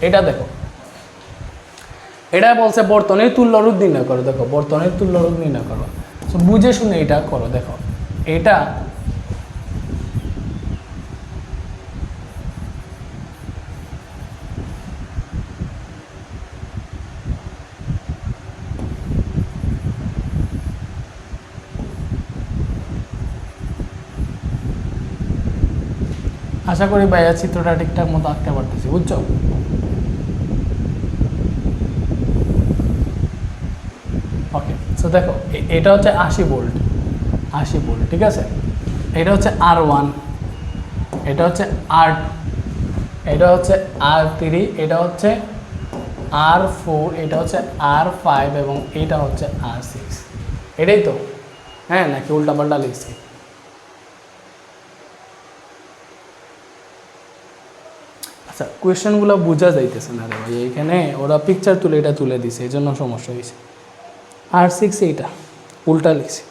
এটা দেখো। এটা বলছে বর্তনের তুল্য নির্ণয় করো। দেখো বর্তনের তুল্য নির্ণয় করো। বুঝে শুনে এটা করো, দেখো। এটা আশা করি ভাইয়া চিত্রটা ঠিকঠাক মতো আঁকতে পারতেছি, বুঝছ? ওকে সো দেখো এটা হচ্ছে আশি বোল্ট আশি বোল্ট, ঠিক আছে? এটা হচ্ছে আর ওয়ান, এটা হচ্ছে আর এটা হচ্ছে আর থ্রি, এটা হচ্ছে আর ফোর, এটা হচ্ছে আর ফাইভ এবং এটা হচ্ছে আর সিক্স। এটাই তো? হ্যাঁ নাকি উল্টাপাল্টা লিখছি? কোয়েশ্চেনগুলো বোঝা যাইতেছে না রে ভাই এখানে ওরা পিকচার তুলে এটা তুলে দিছে, এই জন্য সমস্যা হয়েছে আর সিক্স এইটা উল্টা লিখছি।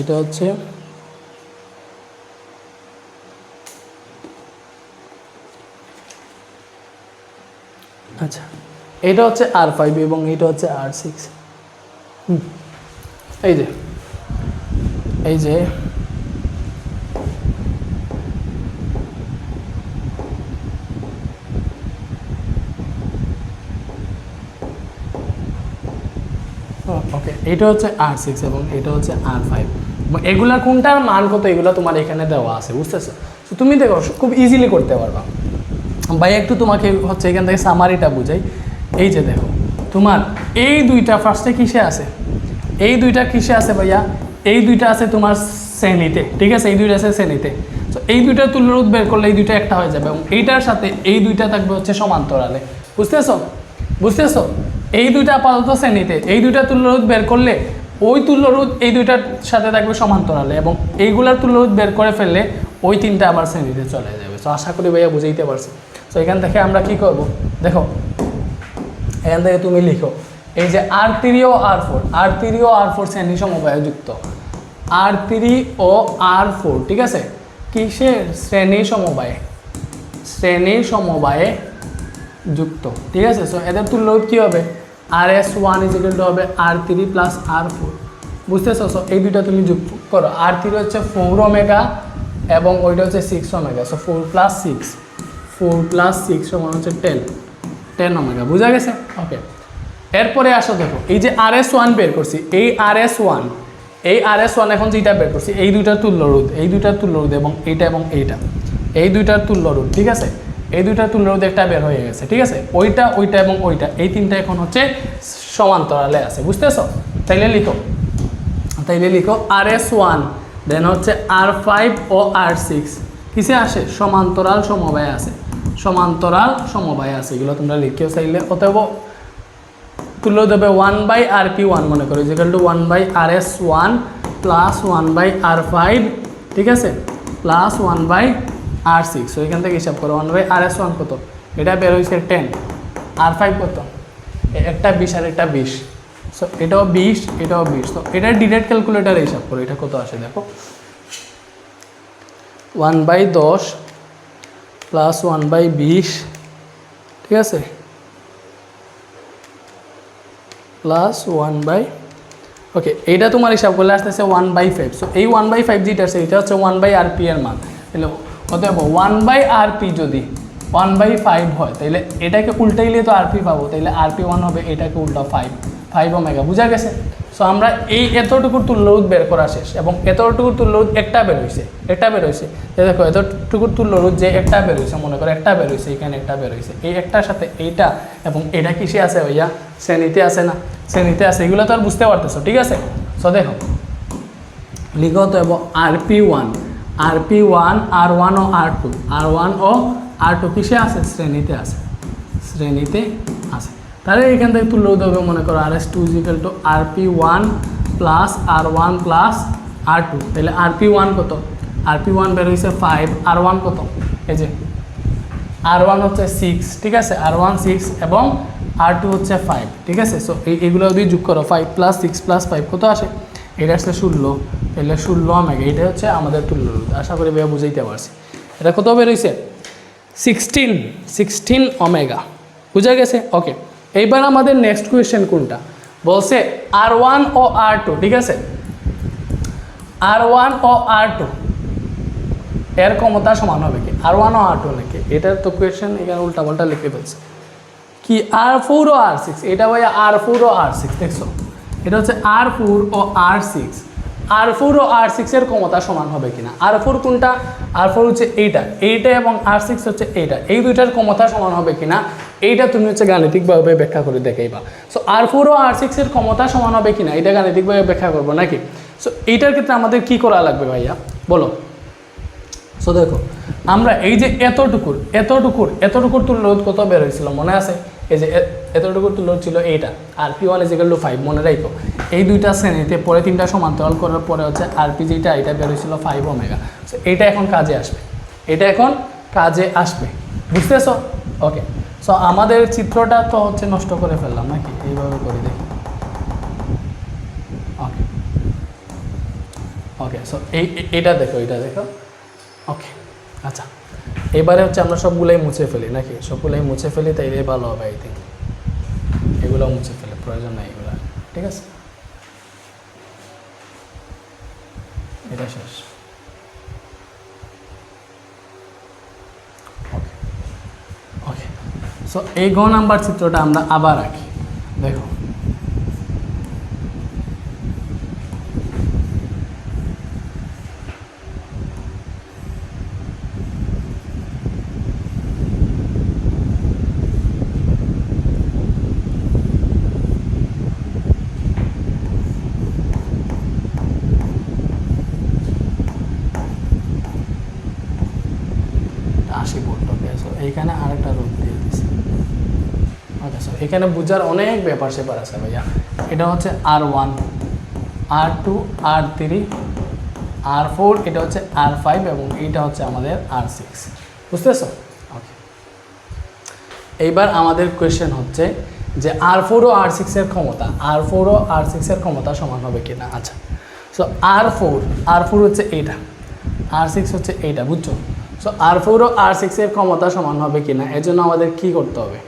এটা হচ্ছে আচ্ছা এটা হচ্ছে আর ফাইভ এবং এটা হচ্ছে আর সিক্স এই যে এই যে ওকে এটা হচ্ছে আর সিক্স এবং এটা হচ্ছে আর ফাইভ এগুলার কোনটার মান কত, এগুলো তোমার এখানে দেওয়া আছে, বুঝতেছো? তো তুমি দেখো, খুব ইজিলি করতে পারবা। ভাই, একটু তোমাকে হচ্ছে এখান থেকে সামারিটা বুঝাই। এই যে দেখো, তোমার এই দুইটা ফার্স্টে কিসে আছে? এই দুইটা কিসে আছে ভাইয়া? এই দুইটা আছে তোমার শ্রেণীতে, ঠিক আছে? এই দুইটা আছে শ্রেণীতে। তো এই দুইটা তুলরোধ বের করলে এই দুইটা একটা হয়ে যাবে এবং এইটার সাথে এই দুইটা থাকবে হচ্ছে সমান্তরালে। বুঝতেছো? বুঝতেছো? এই দুইটা আপাতত শ্রেণীতে, এই দুইটা তুল্যরোধ বের করলে ওই তুল্যরোধ এই দুইটার সাথে থাকবে সমান্তরালে এবং এইগুলার তুল্যরোধ বের করে ফেললে ওই তিনটা আবার শ্রেণীতে চলে যাবে। তো আশা করি ভাইয়া বুঝাইতে পারছি। তো এখান থেকে আমরা কি করব? দেখো, এখান থেকে তুমি লিখো, এই যে আর থ্রি ও আর ফোর আর থ্রি ও আর ফোর শ্রেণি সমবায়ে যুক্ত। আর থ্রি ও আর ফোর ঠিক আছে? কিসের শ্রেণি সমবায়ে? শ্রেণি সমবায়ে যুক্ত, ঠিক আছে? সো এদের তুল্যরোধ কী হবে? R S one equal to হবে R three plus R four বুঝতেছো? সো এই দুইটা তুমি যুক্ত করো। আর থ্রি হচ্ছে ফোর ওমেগা এবং ওইটা হচ্ছে six omega so four plus six four plus six সমান হচ্ছে টেন টেন ওমেগা বুঝা গেছে? ওকে এরপরে আসো দেখো। এই যে আর এস ওয়ান বের করছি, এই আর এস ওয়ান এই আর এস ওয়ান এখন যেটা বের করছি, এই দুইটার তুল্য রোধ, এই দুইটার তুল্য রোধ এবং এইটা এবং এইটা। এই দুইটার তুল্য রোধ, ঠিক আছে? এই দুইটার তুল্য রোধ একটা বের হয়ে গেছে, ঠিক আছে? ওইটা ওইটা এবং ওইটা, এই তিনটা এখন হচ্ছে সমান্তরালে আছে, বুঝতেছো? তাইলে লিখো। তাইলে লিখো আর এস ওয়ান দেন হচ্ছে আর ফাইভ ও আর সিক্স কিসে আসে? সমান্তরাল সমবায় আছে সমান্তরাল সমবায় আছে এগুলো তোমরা লিখেও চাইলে। অতএব তুল্য দেবে one by R P one মনে করো equal to one by R S one plus one by R five ঠিক আছে? Plus one by R six তো এখান থেকে হিসাব করো one by R S one কত? এটা বের হয়েছে টেন আর ফাইভ কত? একটা বিশ আর একটা বিশ। সো এটাও বিশ এটাও বিশ। তো এটা ডিরেক্ট ক্যালকুলেটারে হিসাব করো, এটা কত আসে দেখো। ওয়ান বাই দশ প্লাস ওয়ান বাই বিশ, ঠিক আছে? প্লাস ওয়ান বাই ওকে এইটা তোমার হিসাব করলে আসতেছে ওয়ান বাই ফাইভ সো এই ওয়ান বাই ফাইভ যেটা আছে, এটা হচ্ছে ওয়ান বাই আর পি এর মান। তাহলে অতএব ওয়ান বাই আর পি যদি ওয়ান বাই ফাইভ হয় তাহলে এটাকে উল্টাইলে তো আর পি পাবো তাহলে আর পি ওয়ান হবে, এটাকে উল্টা ফাইভ ফাইভ ওমেগা বুঝা গেছে? সো আমরা এই এতটুকুর তুল্যরোধ বের করা শেষ, এবং এতটুকুর তুল্যরোধ একটা বের হয়েছে একটা বের হয়েছে এই দেখো এতটুকুর তুল্যরোধ যে একটা বের হয়েছে মনে করো একটা বের হয়েছে এখানে একটা বের হয়েছে এই একটার সাথে এইটা এবং এটা কিসে আছে ভাইয়া? শ্রেণীতে আছে না? শ্রেণীতে আছে, এগুলো তো আর বুঝতে পারতেছো, ঠিক আছে? সো দেখো, লিখো তো এবং R P one R P one R one ও আর টু আর ওয়ান ও আর টু কিসে আছে? শ্রেণীতে আছে। শ্রেণীতে আছে। তাহলে এখান থেকে তুলে দেবে মনে করো R S two equal to R P one plus R one plus R two তাহলে আর পি ওয়ান কত? আর পি ওয়ান বের হয়েছে ফাইভ আর ওয়ান কত? এই যে আর ওয়ান হচ্ছে সিক্স ঠিক আছে? আর ওয়ান সিক্স এবং আর টু হচ্ছে ফাইভ ঠিক আছে? সো এই এগুলো যদি যোগ করো five plus six plus five কত আসে? এটা আসলে ষোলো তাহলে ষোলো মেগা এটা হচ্ছে আমাদের তুল্য রোধ আশা করি ভাইয়া বুঝাইতে পারছি। এটা কত বেরোইছে সিক্সটিন সিক্সটিন অমেগা বুঝা গেছে? ওকে এইবার আমাদের নেক্সট কোয়েশ্চেন কোনটা? বলছে আর ওয়ান ও আর টু ঠিক আছে? আর ওয়ান ও আর টু এর ক্ষমতা সমান হবে কি? আর ওয়ান ও আর টু নাকি? এটার তো কোয়েশ্চেন এখানে উল্টা পাল্টা লিখে ফেলছে। কি? আর ফোর ও আর সিক্স এটা ভাই আর ফোর ও আর সিক্স দেখছ? এটা হচ্ছে আর ফোর ও আর সিক্স আর ফোর ও আর সিক্সের ক্ষমতা সমান হবে কিনা? আর ফোর কোনটা? আর ফোর হচ্ছে এইটা। এইটা এবং আর সিক্স হচ্ছে এইটা। এই দুইটার ক্ষমতা সমান হবে কিনা? এইটা তুমি হচ্ছে গাণিতিকভাবে ব্যাখ্যা করে দেখাইবা। সো আর ফোর ও আর সিক্সের ক্ষমতা সমান হবে কিনা? এটা গাণিতিকভাবে ব্যাখ্যা করব নাকি? সো এইটার ক্ষেত্রে আমাদের কি করা লাগবে ভাইয়া? বলো। সো দেখো, আমরা এই যে এতটুকুর এতটুকুর এতটুকুর তুল রোধ কত বের হয়েছিল? মনে আছে? এই যে এ- এতটুকুর তুল ছিল এইটা। R P one equal to five মনে রাখো। এই দুইটা শ্রেণীতে পরে তিনটা সমান্তরাল করার পরে হচ্ছে আর পি যেটা এটা বের হয়েছিল ফাইভ ওমেগা সো এইটা এখন কাজে আসবে। এটা এখন কাজে আসবে। বুঝতেছো? ওকে সো আমাদের চিত্রটা তো হচ্ছে নষ্ট করে ফেললাম নাকি? এইভাবে করে দেখি। ওকে ওকে সো এই এটা দেখো এটা দেখো। ওকে আচ্ছা। এবারে হচ্ছে আমরা সবগুলোই মুছে ফেলি নাকি? সবগুলোই মুছে ফেলি, তাইলে ভালো হবে আই থিঙ্ক এগুলো মুছে ফেলে, প্রয়োজন নাই এগুলো। ঠিক আছে? এটা শেষ। ওকে সো এই গ নাম্বার চিত্রটা আমরা আবার রাখি দেখো আশি ভোল্ট ওকে সো এইখানে আরেকটা রূপ দিয়ে দিছি। ওকে সো এখানে বুঝার অনেক ব্যাপার সেপার আছে ভাইয়া। এটা হচ্ছে R one R two R three R four এটা হচ্ছে আর ফাইভ এবং এইটা হচ্ছে আমাদের আর সিক্স বুঝতেছো? ওকে এইবার আমাদের কোয়েশ্চেন হচ্ছে যে আর ফোর ও আর সিক্সের ক্ষমতা আর ফোর ও আর সিক্সের ক্ষমতা সমান হবে কিনা? আচ্ছা so R four R four হচ্ছে এইটা আর সিক্স হচ্ছে এইটা, বুঝছ? সো আর ফোর ও আর সিক্সের ক্ষমতা সমান হবে কিনা এর জন্য আমাদের কি করতে হবে?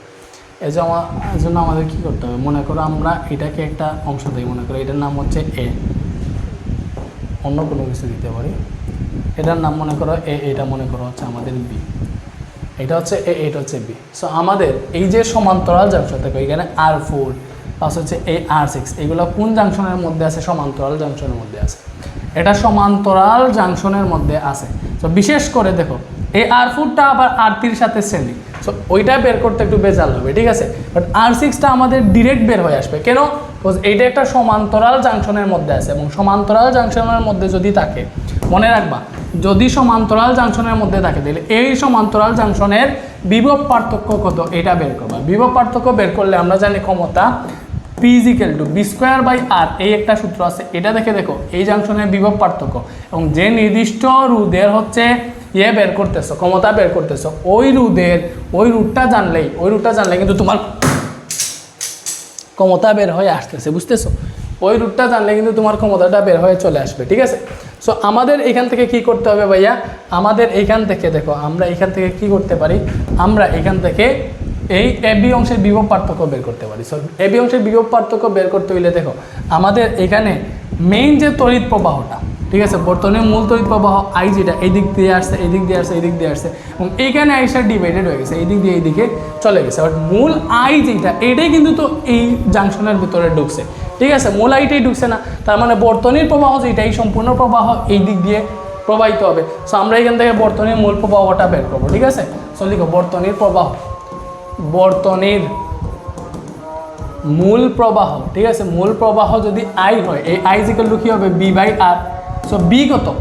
এর জন্য আমা- এর জন্য আমাদের কি করতে হবে? মনে করো আমরা এটাকে একটা অংশ দিই, মনে করো এটার নাম হচ্ছে এ অন্য কোনো কিছু দিতে পারি। এটার নাম মনে করো এ এটা মনে করো হচ্ছে আমাদের বি এটা হচ্ছে এ এটা হচ্ছে বি সো আমাদের এই যে সমান্তরাল জাংশন থাকে এখানে আর ফোর প্লাস হচ্ছে এ আর সিক্স এগুলো কোন জাংশনের মধ্যে আছে? সমান্তরাল জাংশনের মধ্যে আছে। এটা সমান্তরাল জাংশনের মধ্যে আছে। তো বিশেষ করে দেখো, এই আর ফোরটা আবার আর থ্রির সাথে শ্রেণি সো ওইটা বের করতে একটু বেজাল হবে, ঠিক আছে? বাট আর সিক্সটা আমাদের ডিরেক্ট বের হয়ে আসবে। কেন? বিকজ এইটা একটা সমান্তরাল জাংশনের মধ্যে আছে এবং সমান্তরাল জাংশনের মধ্যে যদি থাকে, মনে রাখবা, যদি সমান্তরাল জাংশনের মধ্যে থাকে, তাহলে এই সমান্তরাল জাংশনের বিভব পার্থক্য কত? এটা বের করবা। বিভব পার্থক্য বের করলে আমরা জানি ক্ষমতা P equal to V square by R এই একটা সূত্র আছে। এটা দেখে দেখো, এই জাংশনের বিভব পার্থক্য। এবং যে নির্দিষ্ট রুদের হচ্ছে ইয়ে বের করতেছো, ক্ষমতা বের করতেছো, ওই রুদের, ওই রুটটা জানলেই, ওই রুটটা জানলে কিন্তু তোমার ক্ষমতা বের হয়ে আসতেছে, বুঝতেছো? ওই রুটটা জানলে কিন্তু তোমার ক্ষমতাটা বের হয়ে চলে আসবে, ঠিক আছে? সো আমাদের এখান থেকে কি করতে হবে ভাইয়া? আমাদের এইখান থেকে দেখো, আমরা এখান থেকে কি করতে পারি? আমরা এখান থেকে এই এবি অংশের বিভব পার্থক্য বের করতে পারি। সো এবি অংশের বিভব পার্থক্য বের করতে হইলে দেখো, আমাদের এখানে মেইন যে তড়িৎ প্রবাহটা, ঠিক আছে বর্তমানে মূল তড়িৎ প্রবাহ আই যেটা, এই দিক দিয়ে আসছে, এই দিক দিয়ে আসছে, এই দিক দিয়ে আসছে, এবং এইখানে আইসা ডিভাইডেড হয়ে গেছে, এই দিক দিয়ে এই দিকে চলে গেছে। বাট মূল আই যেটা, এটাই কিন্তু তো এই জাংশনের ভিতরে ঢুকছে, ঠিক আছে, মূল আইটাই ঢুকছে না, তার মানে বর্তনীর প্রবাহ যেটা এই সম্পূর্ণ প্রবাহ এই দিক দিয়ে প্রবাহিত হবে। সো আমরা এখান থেকে বর্তনীর মূল প্রবাহটা বের করব, ঠিক আছে? সো লিখো, বর্তনীর প্রবাহ। বর্তনীর মূল প্রবাহ, ঠিক আছে? মূল প্রবাহ যদি আই হয়, এই আই জিকাল টু কী হবে? V by R so V কত?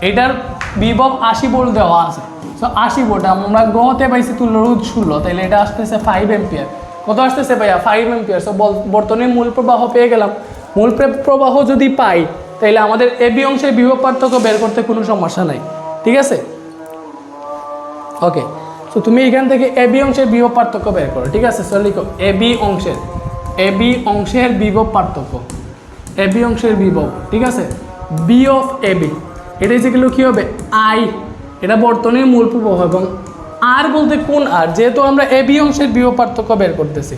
এটার বিভব আশি ভোল্ট দেওয়া আছে। সো আশি ভোল্ট আমরা গহতে পাইছি তুল্য রোধ ষোলো তাহলে এটা আসতেছে ফাইভ এম্পিয়ার কত আসতেছে ভাইয়া? ফাইভ এম্পিয়ার সো বর্তমানে মূল প্রবাহ পেয়ে গেলাম। মূল প্রে- প্রবাহ যদি পাই তাহলে আমাদের এবি অংশের বিভব পার্থক্য বের করতে কোনো সমস্যা নাই। ঠিক আছে? ওকে সো তুমি এখান থেকে এবি অংশের বিভব পার্থক্য বের করো, ঠিক আছে? সো লিখো এবি অংশের এবি অংশের বিভব পার্থক্য। এবি অংশের বিভব, ঠিক আছে? বি অফ এবি এটা যেগুলো কী হবে? আই এটা বর্তনীর মূল প্রবাহ এবং আর বলতে কোন আর যেহেতু আমরা এ বি অংশের বিভব পার্থক্য বের করতেছি,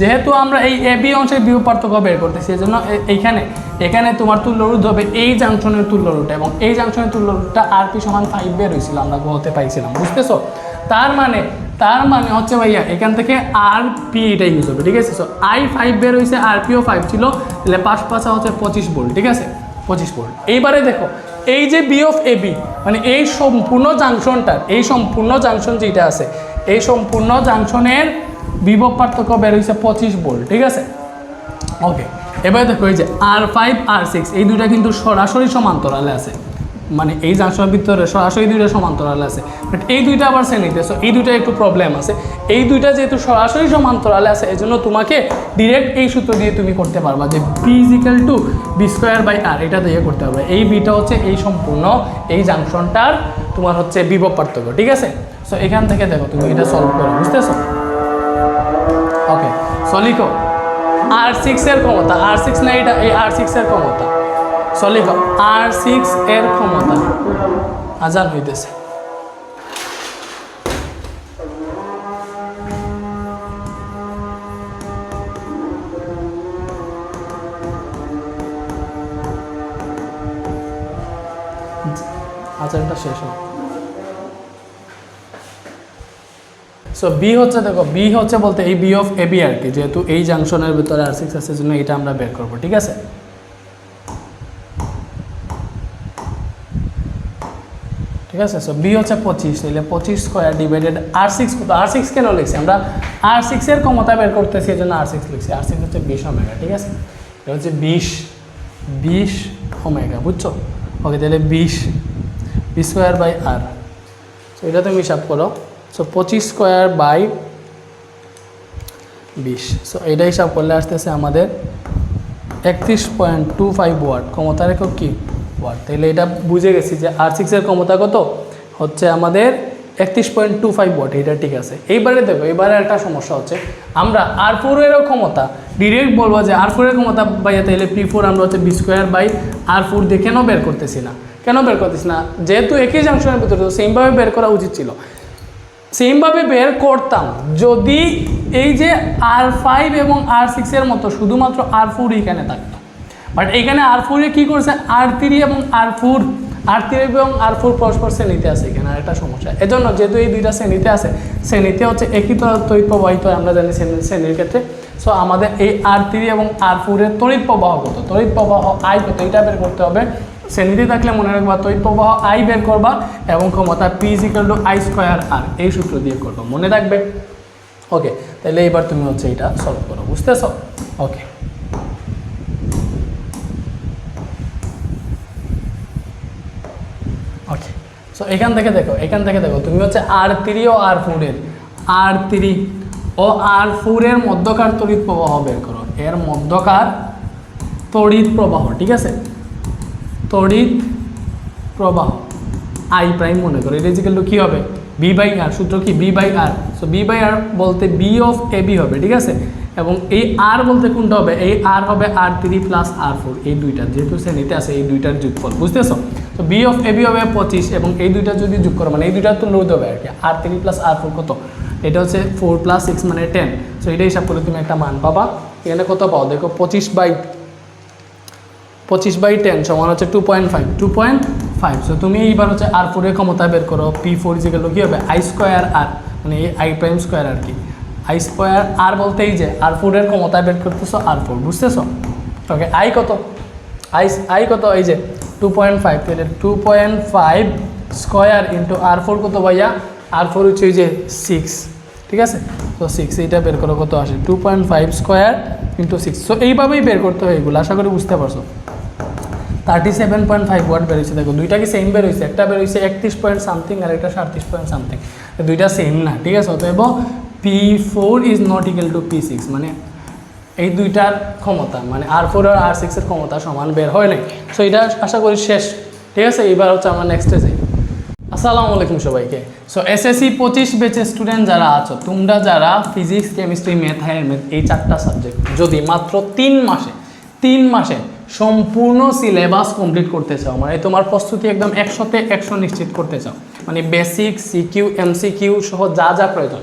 যেহেতু আমরা এই এ বি অংশের বিভব পার্থক্য বের করতেছি এই জন্য এইখানে এখানে তোমার তুল্য রোধ হবে এই জাংশনের তুল্য রোধটা এবং এই জাংশনের তুল্য রোধটা আর পি সমান ফাইভ বের হয়েছিল, আমরা হতে পাইছিলাম, বুঝতেছো? তার মানে তার মানে হচ্ছে ভাইয়া, এখান থেকে আর পি এটা ইউজ হবে, ঠিক আছে? সো আই ফাইভ বের হয়েছে আর পিও ফাইভ ছিল, তাহলে পাঁচ পাঁচা হচ্ছে পঁচিশ ভোল্ট ঠিক আছে? পঁচিশ ভোল্ট এইবারে দেখো, এই যে বি অফ এ বি মানে এই সম্পূর্ণ জাংশনটার এই সম্পূর্ণ জাংশন যেটা আছে, এই সম্পূর্ণ জাংশনের বিভব পার্থক্য বের হয়েছে পঁচিশ ভোল্ট ঠিক আছে? ওকে এবার দেখো এই যে আর ফাইভ আর সিক্স এই দুইটা কিন্তু সরাসরি সমান্তরালে আছে। মানে এই জাংশনের ভিতরে সরাসরি দুইটা সমান্তরালে আছে। বাট এই দুইটা আবার শ্রেণীতে সো এই দুইটা একটু প্রবলেম আছে। এই দুইটা যেহেতু সরাসরি সমান্তরালে আছে এই জন্য তোমাকে ডিরেক্ট এই সূত্র দিয়ে তুমি করতে পারবা যে V equal to V square by R এটা দিয়ে করতে পারবে। এই বিটা হচ্ছে এই সম্পূর্ণ এই জাংশনটার তোমার হচ্ছে বিভব পার্থক্য, ঠিক আছে? সো এখান থেকে দেখো তুমি এটা সলভ করো, বুঝতেছো? ওকে সলিকো আর সিক্স এর ক্ষমতা আর সিক্স না এটা, এই আর সিক্স এর ক্ষমতা। সলিকো আর সিক্স এর ক্ষমতা আজান হইতেছে। আচারটা শেষ হোক। সো বি হচ্ছে দেখো বি হচ্ছে বলতে এই বি অফ এ বি আর কি, যেহেতু এই জাংশনের ভিতরে আর সিক্স আছে জন্য এটা আমরা বের করব, ঠিক আছে? ঠিক আছে? সো বি হচ্ছে পঁচিশ তাহলে পঁচিশ স্কোয়ার ডিভাইডেড আর সিক্স কত? আর সিক্স কেন লিখছি? আমরা আর সিক্সের ক্ষমতা বের করতেছি এই জন্য আর সিক্স লিখছি। আর সিক্স হচ্ছে বিশ ওমেগা ঠিক আছে? এটা হচ্ছে বিশ বিশ ওমেগা বুঝছ? ওকে তাহলে বিশ V square by R so এটা তুমি হিসাব করো। সো পঁচিশ স্কোয়ার বাই বিশ। সো এটা হিসাব করলে আসতেছে আমাদের একত্রিশ পয়েন্ট টু ফাইভ ওয়াট ক্ষমতার একক কি? ওয়াট তাহলে এটা বুঝে গেছি যে আর সিক্সের ক্ষমতা কত? হচ্ছে আমাদের একত্রিশ পয়েন্ট টু ফাইভ ওয়াট, এটা ঠিক আছে। এইবারে দেখো এবারে একটা সমস্যা হচ্ছে, আমরা আর ফোরেরও ক্ষমতা ডিরেক্ট বলব যে আর ফোরের ক্ষমতা বাইয়া তাহলে পি ফোর আমরা হচ্ছে V square by R four দিয়ে কেন বের করতেছি না? কেন বের করতেছি না? যেহেতু একই জাংশনের ভিতরে, তো সেমভাবে বের করা উচিত ছিল। সেমভাবে বের করতাম, যদি এই যে আর ফাইভ এবং আর সিক্সের মতো শুধুমাত্র আর ফোর এখানে থাকতো। বাট এখানে আর ফোরে কী করছে? আর থ্রি এবং আর ফোর আর থ্রি এবং আর ফোর পরস্পর শ্রেণীতে আছে এখানে আর একটা সমস্যা। এজন্য যেহেতু এই দুইটা শ্রেণীতে আছে, শ্রেণীতে হচ্ছে একই তর- প্রবাহিত হয় আমরা জানি শ্রেণির ক্ষেত্রে। সো আমাদের এই আর থ্রি এবং আর ফোরের তড়িৎ প্রবাহ কত? তড়িৎ প্রবাহ আই কত? এটা বের করতে হবে। শ্রেণীতে থাকলে মনে রাখবা তড়িৎ প্রবাহ আই বের করবা এবং ক্ষমতা P equal to I square R এই সূত্র দিয়ে করবা। মনে রাখবে ওকে তাহলে এবার তুমি হচ্ছে এটা সলভ করো। বুঝতেছো? ওকে ওকে সো এখান থেকে দেখো, এখান থেকে দেখো, তুমি হচ্ছে আর থ্রি ও আর ফোরের আর থ্রি ও আর ফোরের মধ্যকার তড়িৎ প্রবাহ বের করো। এর মধ্যকার তড়িৎ প্রবাহ, ঠিক আছে? তড়িৎ প্রবাহ আই প্রাইম মনে করো। এটা ইজিক্যাল টু কী হবে? বি বাই আর সূত্র কি? V by R so V by R বলতে বি অফ এ বি হবে, ঠিক আছে? এবং এই আর বলতে কোনটা হবে? এই আর হবে R three plus R four এই দুইটা যেহেতু শ্রেণীতে আছে, এই দুইটার যোগফল, বুঝতেছো? তো বি অফ এ বি হবে পঁচিশ এবং এই দুইটা যদি যোগ করো মানে এই দুইটা তুলনা হতে হবে আর কি। R three plus R four কত? এটা হচ্ছে ফোর প্লাস সিক্স মানে টেন সো এটা হিসাব করে তুমি একটা মান পাবা। এখানে কত পাও? দেখো, পঁচিশ বাই পঁচিশ বাই টেন সমান হচ্ছে two point five two point five so তুমি এইবার হচ্ছে আর ফোরের ক্ষমতা বের করো। পি ফোর ইজিক্যাল কী হবে? আই স্কোয়ার আর মানে এই আই প্রাইম স্কোয়ার আর কি। আই স্কোয়ার আর বলতে এই যে আর ফোরের ক্ষমতা বের করতেছো আর ফোর বুঝতেছো? ওকে আই কত? আই আই কত? এই যে টু পয়েন্ট ফাইভ তাহলে two point five square into R four কত ভাইয়া? আর ফোর হচ্ছে এই যে সিক্স ঠিক আছে? তো সিক্স এইটা বের করো কত আসে? Two point five square into six so এইভাবেই বের করতে হয় এগুলো, আশা করি বুঝতে পারছ। Thirty seven point five watt বেরোচ্ছে দেখো, দুইটা কি সেম বেরোচ্ছে একটা বেরোচ্ছে একত্রিশ পয়েন্ট সামথিং আর একটা সাতত্রিশ পয়েন্ট সামথিং দুইটা সেম না, ঠিক আছে? অতএব P four is not equal to P six মানে এই দুইটার ক্ষমতা মানে আর ফোর আর আর সিক্সের ক্ষমতা সমান বের হয় নাই। সো এটা আশা করি শেষ। ঠিক আছে? এবার হচ্ছে আমরা নেক্সটে যাই। আসসালামু আলাইকুম সবাইকে। সো এসএসসি পঁচিশ বেচের স্টুডেন্ট যারা আছো, তোমরা যারা ফিজিক্স কেমিস্ট্রি ম্যাথ ম্যাথ এই চারটা সাবজেক্ট যদি মাত্র তিন মাসে তিন মাসে সম্পূর্ণ সিলেবাস কমপ্লিট করতে চাও মানে তোমার প্রস্তুতি একদম একশোতে একশো নিশ্চিত করতে চাও মানে বেসিক সিকিউ এমসিকিউ সহ যা যা প্রয়োজন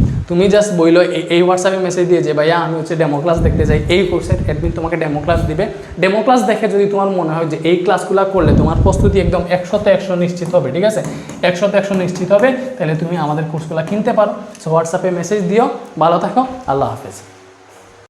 তুমি জাস্ট বইলো এই- হোয়াটসঅ্যাপে মেসেজ দিয়ে যে, ভাইয়া, আমি হচ্ছে ডেমো ক্লাস দেখতে চাই। এই কোর্সের অ্যাডমিন তোমাকে ডেমো ক্লাস দিবে। ডেমো ক্লাস দেখে যদি তোমার মনে হয় যে, এই ক্লাসগুলো করলে তোমার প্রস্তুতি একদম একশোতে একশো নিশ্চিত হবে, ঠিক আছে? একশোতে একশো নিশ্চিত হবে, তাহলে তুমি আমাদের কোর্সগুলো কিনতে পারো। সো হোয়াটসঅ্যাপে মেসেজ দিও। ভালো থাকো। আল্লাহ হাফেজ।